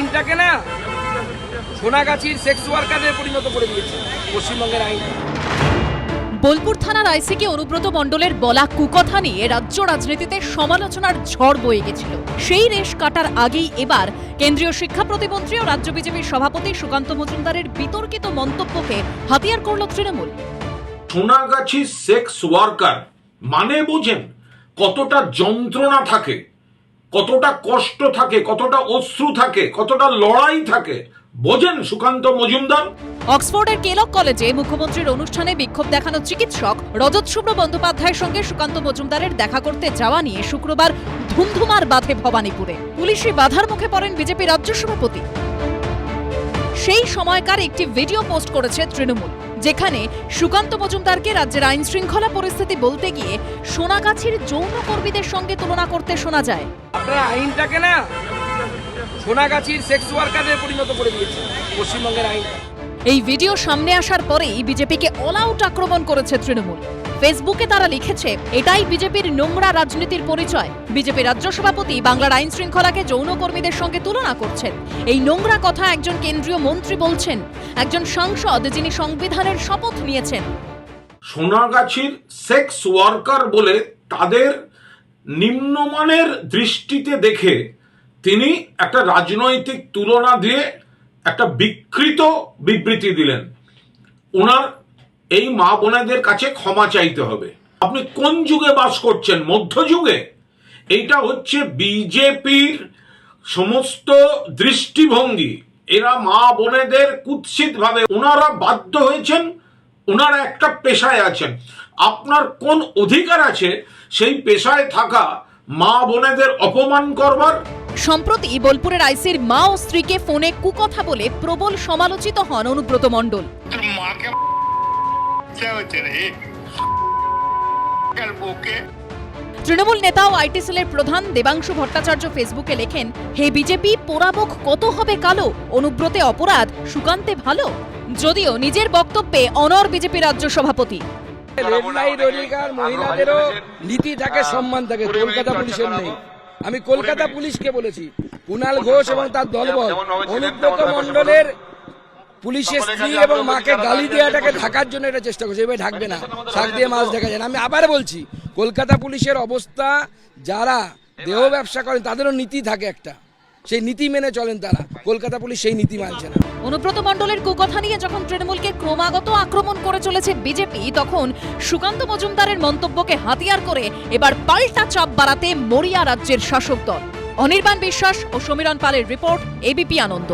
আইনটাকে না সোনাগাছির সেক্স ওয়ার্কারে পরিণত করে দিয়েছে পশ্চিমবঙ্গের আইন। বোলপুর থানার আইসিকে অনুব্রত মণ্ডলের বলা কুকথা নিয়ে রাজ্য রাজনীতিতে সমালোচনার ঝড় বয়ে গেছিল। সেই রেশ কাটার আগেই এবার কেন্দ্রীয় শিক্ষা প্রতিমন্ত্রী ও রাজ্য বিজেপির সভাপতি সুকান্ত মজুমদারের বিতর্কিত মন্তব্যকে হাতিয়ার করল তৃণমূল। সোনাগাছি সেক্স ওয়ার্কার মানে বোঝেন কতটা যন্ত্রণা থাকে। কতটা কষ্ট থাকে, কতটা অশ্রু থাকে, কতটা লড়াই থাকে। বোঝেন সুকান্ত মজুমদার। অক্সফোর্ডের কেলক কলেজে মুখ্যমন্ত্রীর অনুষ্ঠানে বিক্ষোভ দেখানো চিকিৎসক রজত শুভ্র বন্দ্যোপাধ্যায়ের সঙ্গে সুকান্ত মজুমদারের দেখা করতে যাওয়া নিয়ে শুক্রবার ধুমধুমার বাধে ভবানীপুরে। পুলিশি বাধার মুখে পড়েন বিজেপি রাজ্য সভাপতি। সেই সময়কার একটি ভিডিও পোস্ট করেছে তৃণমূল। যেখানে সুকান্ত মজুমদারকে রাজ্যের আইন শৃঙ্খলা পরিস্থিতি বলতে গিয়ে সোনাগাছির যৌন কর্মীদের সঙ্গে তুলনা করতে শোনা যায়। আপনারা আইনটাকে না সোনাগাছির সেক্স ওয়ার্কারে পরিণত করে দিয়েছে পশ্চিমবঙ্গের আইন এই ভিডিও সামনে আসার পরেই বিজেপিকে অল আউট আক্রমণ করেছে তৃণমূল। ফেসবুকে তারা লিখেছে, এটাই বিজেপির নোংরা রাজনীতির পরিচয়। বিজেপি রাজ্য সভাপতি বাংলার আইন শৃঙ্খলাকে যৌনকর্মীদের সঙ্গে তুলনা করছেন। এই নোংরা কথা একজন কেন্দ্রীয় মন্ত্রী বলছেন। একজন সাংসদ যিনি সংবিধানের শপথ নিয়েছেন। সোনাগাছির সেক্স ওয়ার্কার বলে তাদের নিম্নমানের দৃষ্টিতে দেখে তিনি একটা রাজনৈতিক তুলনা দিয়ে একটা বিকৃত বিবৃতি দিলেন। ওনার এই মা বোনেদের কাছে ক্ষমা চাইতে হবে। আপনি কোন যুগে বাস করছেন? মধ্যযুগে এইটা হচ্ছে বিজেপির সমস্ত দৃষ্টিভঙ্গি। এরা মা বোনেদের কুৎসিত ভাবে ওনারা বাধ্য হয়েছেন ওনারা একটা পেশায় আছেন। আপনার কোন অধিকার আছে সেই পেশায় থাকা মা বোনেদের অপমান করবার? সম্প্রতি বোলপুরের আইসির মা ও স্ত্রীকে ফোনে কুকথা বলে প্রবল সমালোচিত হন অনুব্রত মণ্ডল। তৃণমূল নেতা ও আইটি সেলের প্রধান দেবাংশু ভট্টাচার্য ফেসবুকে লেখেন হে বিজেপি পোড়ামুখ কত হবে কালো? অনুব্রতে অপরাধ সুকান্তে ভালো? যদিও নিজের বক্তব্যে অনর বিজেপি রাজ্য সভাপতি। রেড লাইট অধিকার মহিলাদেরও নীতি থাকে সম্মান থাকে কলকাতা পুলিশের নেই। আমি কলকাতা পুলিশকে বলেছি কুনাল ঘোষ এবং তার দলবল অনুব্রত মন্ডলের পুলিশের স্ত্রী এবং মাকে গালি দেওয়াটাকে ঢাকার জন্য এটা চেষ্টা করছে এভাবে ঢাকবে না। শাক দিয়ে মাছ দেখা যায় না। আমি আবার বলছি কলকাতা পুলিশের অবস্থা যারা দেহ ব্যবসা করেন তাদেরও নীতি থাকে একটা। সেই নীতি মেনে চলেন তারা। কলকাতা পুলিশ সেই নীতি মানছে না। অনুব্রত মণ্ডলের কুকথা নিয়ে যখন তৃণমূলকে ক্রমাগত আক্রমণ করে চলেছে বিজেপি, তখন সুকান্ত মজুমদারের মন্তব্যকে হাতিয়ার করে এবার পাল্টা চাপ বাড়াতে মরিয়া রাজ্যের শাসক দল। অনির্বাণ বিশ্বাস ও সমীরণ পালের রিপোর্ট এবিপি আনন্দ।